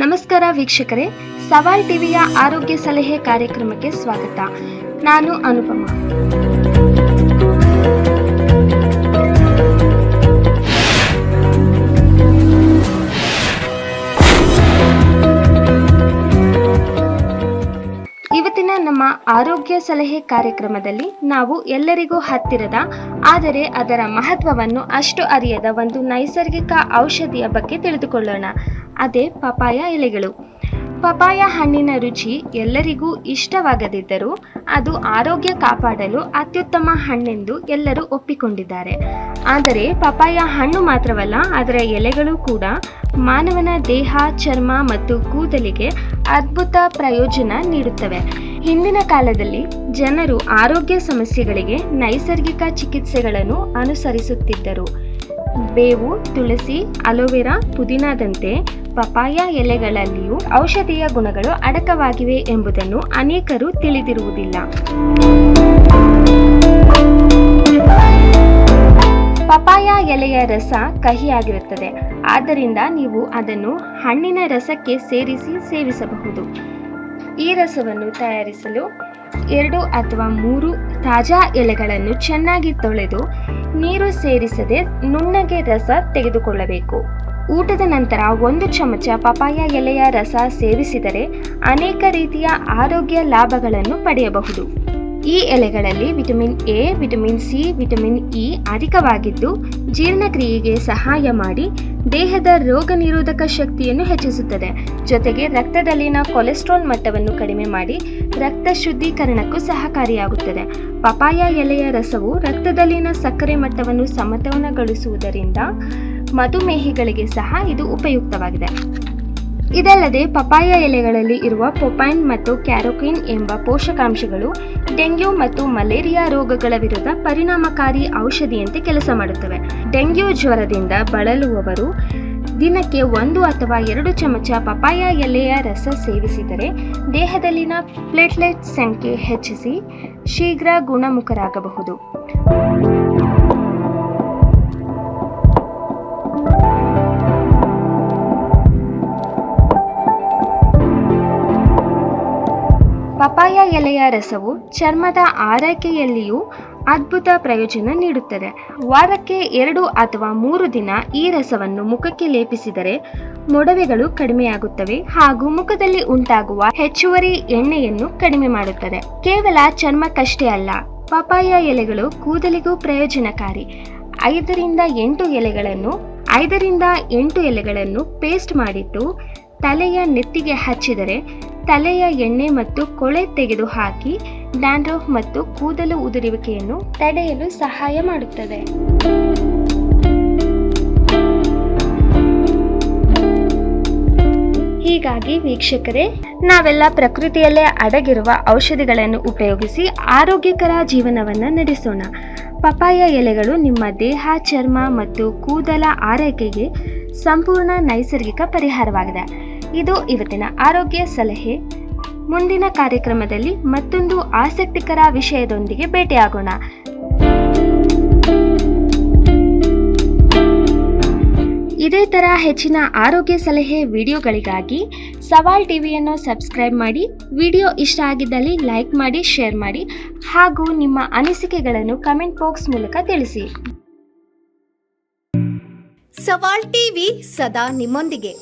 ನಮಸ್ಕಾರ ವೀಕ್ಷಕರೇ, ಸವಾಲ್ ಟಿವಿಯ ಆರೋಗ್ಯ ಸಲಹೆ ಕಾರ್ಯಕ್ರಮಕ್ಕೆ ಸ್ವಾಗತ. ನಾನು ಅನುಪಮ. ಇವತ್ತಿನ ನಮ್ಮ ಆರೋಗ್ಯ ಸಲಹೆ ಕಾರ್ಯಕ್ರಮದಲ್ಲಿ ನಾವು ಎಲ್ಲರಿಗೂ ಹತ್ತಿರದ, ಆದರೆ ಅದರ ಮಹತ್ವವನ್ನು ಅಷ್ಟು ಅರಿಯದ ಒಂದು ನೈಸರ್ಗಿಕ ಔಷಧಿಯ ಬಗ್ಗೆ ತಿಳಿದುಕೊಳ್ಳೋಣ. ಅದೇ ಪಪಾಯ ಎಲೆಗಳು. ಪಪಾಯ ಹಣ್ಣಿನ ರುಚಿ ಎಲ್ಲರಿಗೂ ಇಷ್ಟವಾಗದಿದ್ದರೂ ಅದು ಆರೋಗ್ಯ ಕಾಪಾಡಲು ಅತ್ಯುತ್ತಮ ಹಣ್ಣೆಂದು ಎಲ್ಲರೂ ಒಪ್ಪಿಕೊಂಡಿದ್ದಾರೆ. ಆದರೆ ಪಪಾಯ ಹಣ್ಣು ಮಾತ್ರವಲ್ಲ, ಅದರ ಎಲೆಗಳು ಕೂಡ ಮಾನವನ ದೇಹ, ಚರ್ಮ ಮತ್ತು ಕೂದಲಿಗೆ ಅದ್ಭುತ ಪ್ರಯೋಜನ ನೀಡುತ್ತವೆ. ಹಿಂದಿನ ಕಾಲದಲ್ಲಿ ಜನರು ಆರೋಗ್ಯ ಸಮಸ್ಯೆಗಳಿಗೆ ನೈಸರ್ಗಿಕ ಚಿಕಿತ್ಸೆಗಳನ್ನು ಅನುಸರಿಸುತ್ತಿದ್ದರು. ಬೇವು, ತುಳಸಿ, ಅಲೋವೆರಾ, ಪುದೀನಾದಂತೆ ಪಪಾಯ ಎಲೆಗಳಲ್ಲಿಯೂ ಔಷಧೀಯ ಗುಣಗಳು ಅಡಕವಾಗಿವೆ ಎಂಬುದನ್ನು ಅನೇಕರು ತಿಳಿದಿರುವುದಿಲ್ಲ. ಪಪಾಯ ಎಲೆಯ ರಸ ಕಹಿಯಾಗಿರುತ್ತದೆ. ಆದ್ದರಿಂದ ನೀವು ಅದನ್ನು ಹಣ್ಣಿನ ರಸಕ್ಕೆ ಸೇರಿಸಿ ಸೇವಿಸಬಹುದು. ಈ ರಸವನ್ನು ತಯಾರಿಸಲು ಎರಡು ಅಥವಾ ಮೂರು ತಾಜಾ ಎಲೆಗಳನ್ನು ಚೆನ್ನಾಗಿ ತೊಳೆದು ನೀರು ಸೇರಿಸದೆ ನುಣ್ಣಗೆ ರಸ ತೆಗೆದುಕೊಳ್ಳಬೇಕು. ಊಟದ ನಂತರ ಒಂದು ಚಮಚ ಪಪಾಯ ಎಲೆಯ ರಸ ಸೇವಿಸಿದರೆ ಅನೇಕ ರೀತಿಯ ಆರೋಗ್ಯ ಲಾಭಗಳನ್ನು ಪಡೆಯಬಹುದು. ಈ ಎಲೆಗಳಲ್ಲಿ vitamin A, vitamin C, vitamin E ಅಧಿಕವಾಗಿದ್ದು, ಜೀರ್ಣಕ್ರಿಯೆಗೆ ಸಹಾಯ ಮಾಡಿ ದೇಹದ ರೋಗ ನಿರೋಧಕ ಶಕ್ತಿಯನ್ನು ಹೆಚ್ಚಿಸುತ್ತದೆ. ಜೊತೆಗೆ ರಕ್ತದಲ್ಲಿನ ಕೊಲೆಸ್ಟ್ರಾಲ್ ಮಟ್ಟವನ್ನು ಕಡಿಮೆ ಮಾಡಿ ರಕ್ತ ಶುದ್ಧೀಕರಣಕ್ಕೂ ಸಹಕಾರಿಯಾಗುತ್ತದೆ. ಪಪಾಯ ಎಲೆಯ ರಸವು ರಕ್ತದಲ್ಲಿನ ಸಕ್ಕರೆ ಮಟ್ಟವನ್ನು ಸಮತೋಲನಗೊಳಿಸುವುದರಿಂದ ಮಧುಮೇಹಿಗಳಿಗೆ ಸಹ ಇದು ಉಪಯುಕ್ತವಾಗಿದೆ. ಇದಲ್ಲದೆ ಪಪಾಯ ಎಲೆಗಳಲ್ಲಿ ಇರುವ ಪೊಪೈನ್ ಮತ್ತು ಕ್ಯಾರೋಕಿನ್ ಎಂಬ ಪೋಷಕಾಂಶಗಳು ಡೆಂಗ್ಯೂ ಮತ್ತು ಮಲೇರಿಯಾ ರೋಗಗಳ ವಿರುದ್ಧ ಪರಿಣಾಮಕಾರಿ ಔಷಧಿಯಂತೆ ಕೆಲಸ ಮಾಡುತ್ತವೆ. ಡೆಂಗ್ಯೂ ಜ್ವರದಿಂದ ಬಳಲುವವರು ದಿನಕ್ಕೆ ಒಂದು ಅಥವಾ ಎರಡು ಚಮಚ ಪಪಾಯ ಎಲೆಯ ರಸ ಸೇವಿಸಿದರೆ ದೇಹದಲ್ಲಿನ ಪ್ಲೇಟ್ಲೆಟ್ ಸಂಖ್ಯೆ ಹೆಚ್ಚಿಸಿ ಶೀಘ್ರ ಗುಣಮುಖರಾಗಬಹುದು. ಪಪಾಯ ಎಲೆಯ ರಸವು ಚರ್ಮದ ಆರೈಕೆಯಲ್ಲಿಯೂ ಅದ್ಭುತ ಪ್ರಯೋಜನ ನೀಡುತ್ತದೆ. ವಾರಕ್ಕೆ ಎರಡು ಅಥವಾ ಮೂರು ದಿನ ಈ ರಸವನ್ನು ಮುಖಕ್ಕೆ ಲೇಪಿಸಿದರೆ ಮೊಡವೆಗಳು ಕಡಿಮೆಯಾಗುತ್ತವೆ ಹಾಗೂ ಮುಖದಲ್ಲಿ ಉಂಟಾಗುವ ಹೆಚ್ಚುವರಿ ಎಣ್ಣೆಯನ್ನು ಕಡಿಮೆ ಮಾಡುತ್ತದೆ. ಕೇವಲ ಚರ್ಮಕ್ಕಷ್ಟೇ ಅಲ್ಲ ಪಪಾಯ ಎಲೆಗಳು ಕೂದಲಿಗೂ ಪ್ರಯೋಜನಕಾರಿ. ಐದರಿಂದ ಎಂಟು ಎಲೆಗಳನ್ನು, ಐದರಿಂದ ಎಂಟು ಎಲೆಗಳನ್ನು ಪೇಸ್ಟ್ ಮಾಡಿಟ್ಟು ತಲೆಯ ನೆತ್ತಿಗೆ ಹಚ್ಚಿದರೆ ತಲೆಯ ಎಣ್ಣೆ ಮತ್ತು ಕೊಳೆ ತೆಗೆದು ಹಾಕಿ ಡ್ಯಾಂಡ್ರಫ್ ಮತ್ತು ಕೂದಲು ಉದುರುವಿಕೆಯನ್ನು ತಡೆಯಲು ಸಹಾಯ ಮಾಡುತ್ತದೆ. ಹೀಗಾಗಿ ವೀಕ್ಷಕರೇ, ನಾವೆಲ್ಲ ಪ್ರಕೃತಿಯಲ್ಲೇ ಅಡಗಿರುವ ಔಷಧಿಗಳನ್ನು ಉಪಯೋಗಿಸಿ ಆರೋಗ್ಯಕರ ಜೀವನವನ್ನು ನಡೆಸೋಣ. ಪಪಾಯ ಎಲೆಗಳು ನಿಮ್ಮ ದೇಹ, ಚರ್ಮ ಮತ್ತು ಕೂದಲ ಆರೈಕೆಗೆ ಸಂಪೂರ್ಣ ನೈಸರ್ಗಿಕ ಪರಿಹಾರವಾಗಿದೆ. ಇದು ಇವತ್ತಿನ ಆರೋಗ್ಯ ಸಲಹೆ. ಮುಂದಿನ ಕಾರ್ಯಕ್ರಮದಲ್ಲಿ ಮತ್ತೊಂದು ಆಸಕ್ತಿಕರ ವಿಷಯದೊಂದಿಗೆ ಭೇಟಿಯಾಗೋಣ. ಇದೇ ತರ ಹೆಚ್ಚಿನ ಆರೋಗ್ಯ ಸಲಹೆ ವಿಡಿಯೋಗಳಿಗಾಗಿ ಸವಾಲ್ ಟಿವಿಯನ್ನು ಸಬ್ಸ್ಕ್ರೈಬ್ ಮಾಡಿ, ವಿಡಿಯೋ ಇಷ್ಟ ಆಗಿದ್ದಲ್ಲಿ ಲೈಕ್ ಮಾಡಿ, ಶೇರ್ ಮಾಡಿ ಹಾಗೂ ನಿಮ್ಮ ಅನಿಸಿಕೆಗಳನ್ನು ಕಮೆಂಟ್ ಬಾಕ್ಸ್ ಮೂಲಕ ತಿಳಿಸಿ. ಸವಾಲ್ ಟಿವಿ ಸದಾ ನಿಮ್ಮೊಂದಿಗೆ.